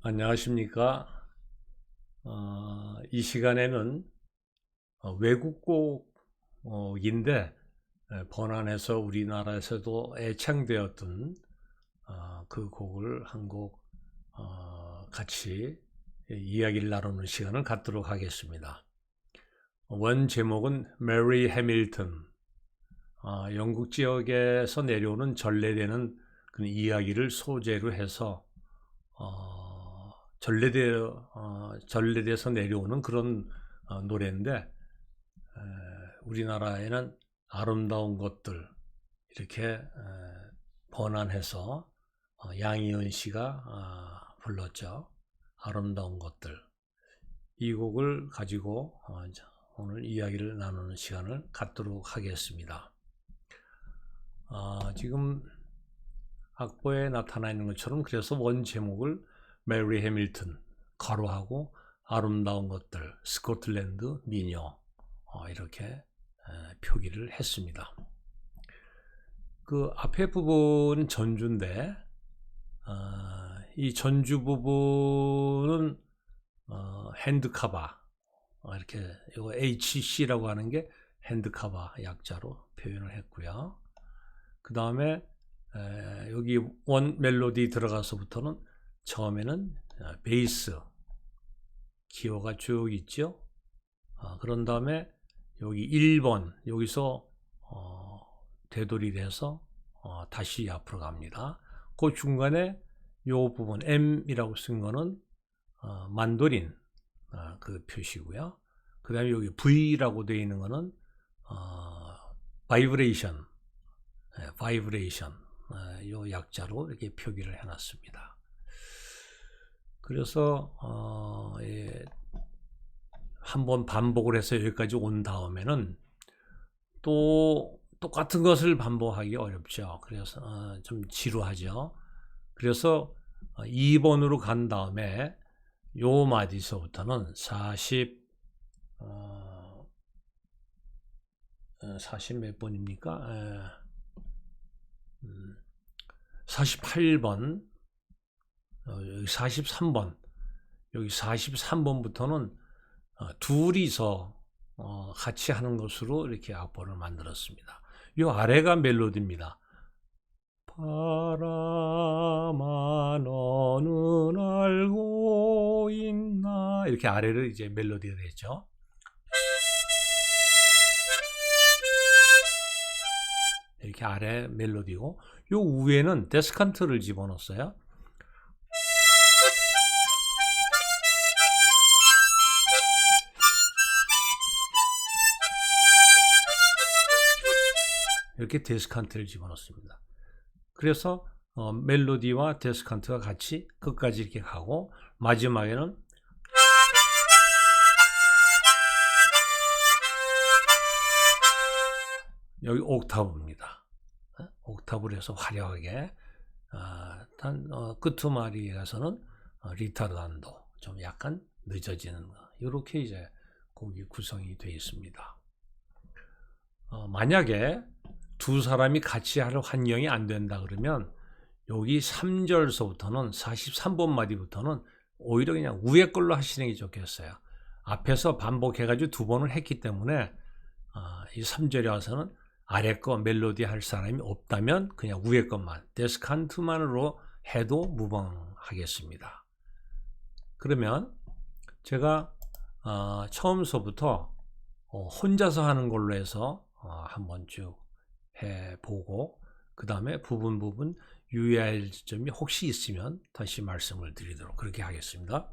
안녕하십니까. 어, 이 시간에는 어, 외국곡인데 에, 번안해서 우리나라에서도 애창되었던 어, 그 곡을 한곡 어, 같이 이야기를 나누는 시간을 갖도록 하겠습니다. 원 제목은 메리 해밀턴 어, 영국 지역에서 내려오는 전래되는 그 이야기를 소재로 해서 어, 전래대 어, 전래대에서 내려오는 그런 어, 노래인데 에, 우리나라에는 아름다운 것들 이렇게 에, 번안해서 어, 양희은 씨가 어, 불렀죠. 아름다운 것들 이 곡을 가지고 어, 오늘 이야기를 나누는 시간을 갖도록 하겠습니다. 아, 지금 악보에 나타나 있는 것처럼 그래서 원 제목을 메리 해밀턴 가로하고 아름다운 것들 스코틀랜드 미녀 어, 이렇게 에, 표기를 했습니다. 그 앞에 부분은 전주인데 어, 이 전주 부분은 어, 핸드카바 어, 이렇게 이거 HC라고 하는 게 핸드카바 약자로 표현을 했고요. 그 다음에 여기 원 멜로디 들어가서부터는 처음에는 어, 베이스 기호가 쭉 있죠. 어, 그런 다음에 여기 1번 여기서 어, 되돌이 돼서 어, 다시 앞으로 갑니다. 그 중간에 요 부분 M이라고 쓴 거는 어, 만도린 어, 그 표시고요. 그 다음에 여기 V라고 되어 있는 거는 바이브레이션 바이브레이션 요 약자로 이렇게 표기를 해놨습니다. 그래서 어, 예, 한번 반복을 해서 여기까지 온 다음에는 또 똑같은 것을 반복하기 어렵죠. 그래서 어, 좀 지루하죠. 그래서 2번으로 어, 간 다음에 요 마디서부터는 40 어, 40몇 어, 번입니까? 에, 48번, 음, 여기 43번, 여기 43번부터는 어, 둘이서 어, 같이 하는 것으로 이렇게 악보를 만들었습니다. 이 아래가 멜로디입니다. 바람아 너는 알고 있나 이렇게 아래를 이제 멜로디가 되죠. 이렇게 아래 멜로디고 요 위에는 데스칸트를 집어넣었어요. 이렇게 데스칸트를 집어넣습니다. 그래서 어, 멜로디와 데스칸트가 같이 끝까지 이렇게 가고 마지막에는 여기 옥타브입니다. 어? 옥타브를 해서 화려하게 어, 단 어, 끄트마리에 가서는 어, 리타르단도 좀 약간 늦어지는 거 이렇게 이제 곡이 구성이 되어 있습니다. 어, 만약에 두 사람이 같이 할 환경이 안 된다 그러면 여기 3절서부터는 43번 마디부터는 오히려 그냥 위에 걸로 하시는 게 좋겠어요. 앞에서 반복해가지고 두 번을 했기 때문에 어, 이 3절에 와서는 아래 거 멜로디 할 사람이 없다면 그냥 위에 것만 데스칸트만으로 해도 무방하겠습니다. 그러면 제가 어, 처음서부터 어, 혼자서 하는 걸로 해서 어, 한번 쭉 해 보고 그 다음에 부분 부분 유의할 점이 혹시 있으면 다시 말씀을 드리도록 그렇게 하겠습니다.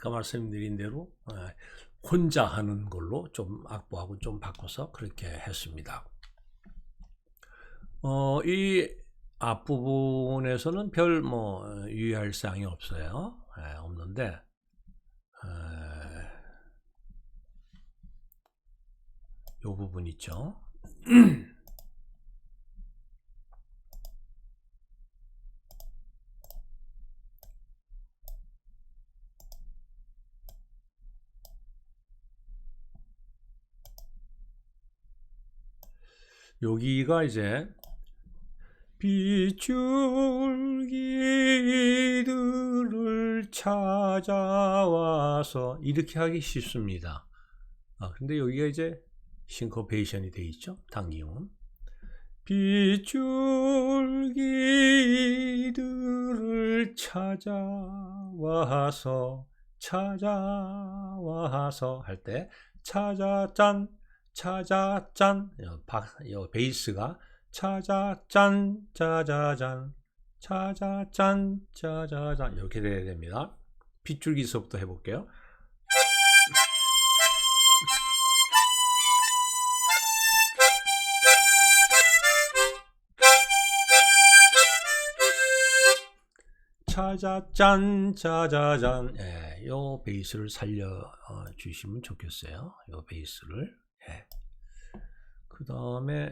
아까 말씀드린 대로 어, 혼자 하는 걸로 좀 악보하고 좀 바꿔서 그렇게 했습니다. 어, 이 앞부분에서는 별 뭐 유의할 사항이 없어요. 예, 없는데 에, 요 부분 있죠. 여기가 이제 빗줄기들을 찾아와서 이렇게 하기 쉽습니다. 아, 근데 여기가 이제 싱커페이션이 돼 있죠. 당기음. 빗줄기들을 찾아와서 찾아와서 할 때 찾아 짠 차자짠 요 베이스가 차자짠 짜자잔 차자짠 짜자잔 이렇게 돼야 됩니다. 빗줄기서부터 해볼게요. 차자짠 짜자잔 예, 요 베이스를 살려 어, 주시면 좋겠어요. 요 베이스를 예. 그 다음에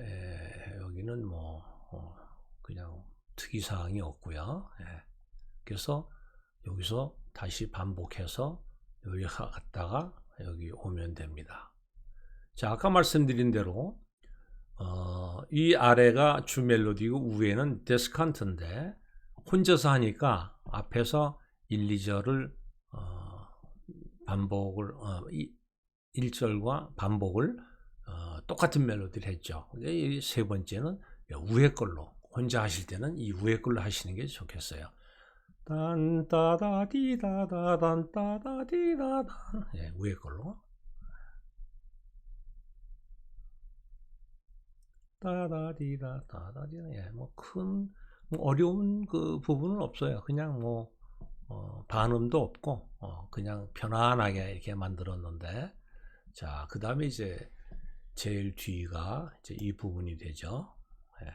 여기는 뭐 어, 그냥 특이사항이 없고요. 예. 그래서 여기서 다시 반복해서 여기 갔다가 여기 오면 됩니다. 자 아까 말씀드린 대로 어, 이 아래가 주 멜로디고 위에는 데스칸트인데 혼자서 하니까 앞에서 1, 2절을 어, 반복을 어, 1절과 반복을 어, 똑같은 멜로디를 했죠. 이세 번째는 우회 걸로 혼자 하실 때는 이 우회 걸로 하시는 게 좋겠어요. 딴따다디다다단 따다디다다 예, 우회 걸로 따다디다 따다디다 예, 뭐큰 뭐 어려운 그 부분은 없어요. 그냥 뭐 어, 반음도 없고 어, 그냥 편안하게 이렇게 만들었는데 자, 그 다음에 이제 제일 뒤가 이제 이 부분이 되죠. 예.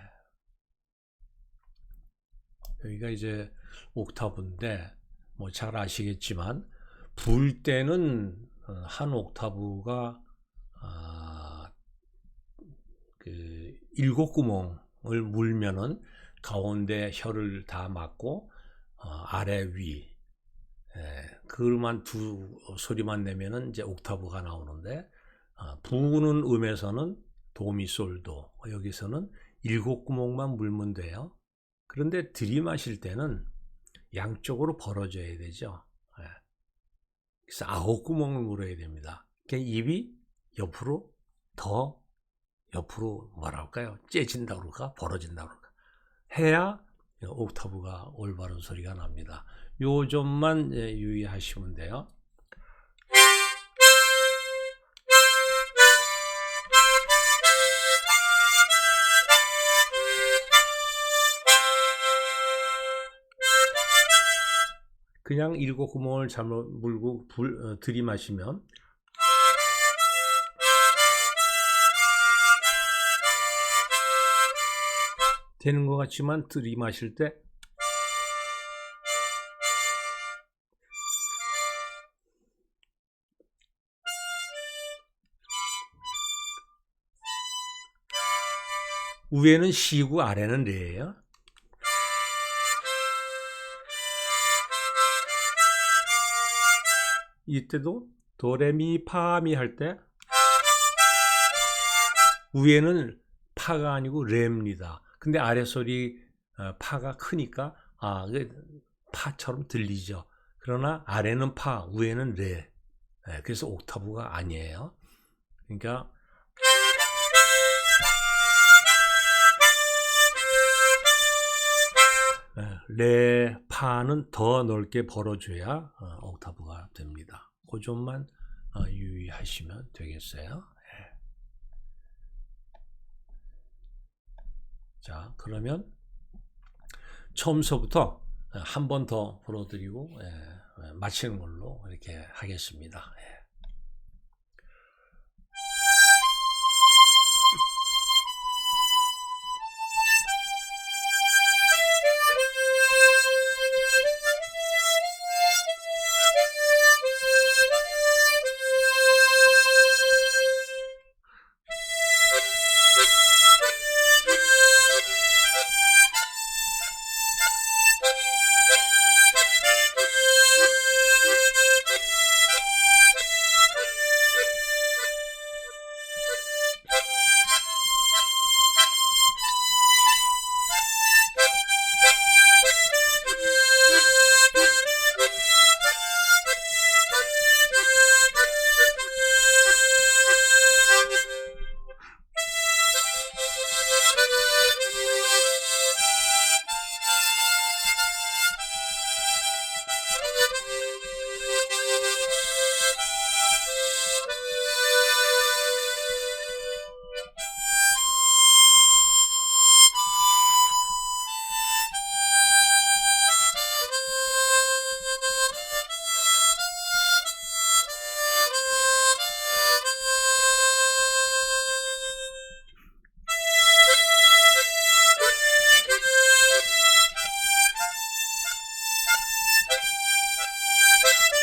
여기가 이제 옥타브인데 뭐 잘 아시겠지만 불 때는 어, 어, 한 옥타브가 아, 그 일곱 구멍을 물면은 가운데 혀를 다 막고 어, 아래 위 예, 그걸만 두 소리만 내면은 이제 옥타브가 나오는데 어, 부는 음에서는 도미솔도 여기서는 일곱 구멍만 물면 돼요. 그런데 들이마실 때는 양쪽으로 벌어져야 되죠. 예. 그래서 아홉 구멍을 물어야 됩니다. 그러니까 입이 옆으로 더 옆으로 뭐랄까요? 째진다 그럴까? 벌어진다 그럴까? 해야 옥타브가 올바른 소리가 납니다. 요 점만 예, 유의하시면 돼요. 그냥 일곱 구멍을 잘못 물고 불, 어, 들이마시면 되는 것 같지만 들이마실 때 위에는 시고 아래는 레예요. 이때도 도레미 파미 할 때 위에는 파가 아니고 레입니다. 근데 아래 소리 어, 파가 크니까 아 파처럼 들리죠. 그러나 아래는 파, 위에는 레. 네, 그래서 옥타브가 아니에요. 그러니까 레, 파는 더 넓게 벌어줘야 어, 옥타브가 됩니다. 그 점만 어, 유의하시면 되겠어요. 예. 자, 그러면 처음서부터 한 번 더 불어드리고 예, 마치는 걸로 이렇게 하겠습니다. 예. Bye.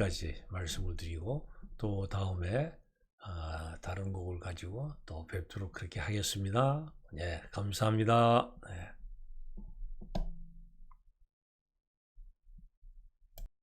여기까지 말씀을 드리고 또 다음에 아, 다른 곡을 가지고 또 뵙도록 그렇게 하겠습니다. 네, 감사합니다. 네.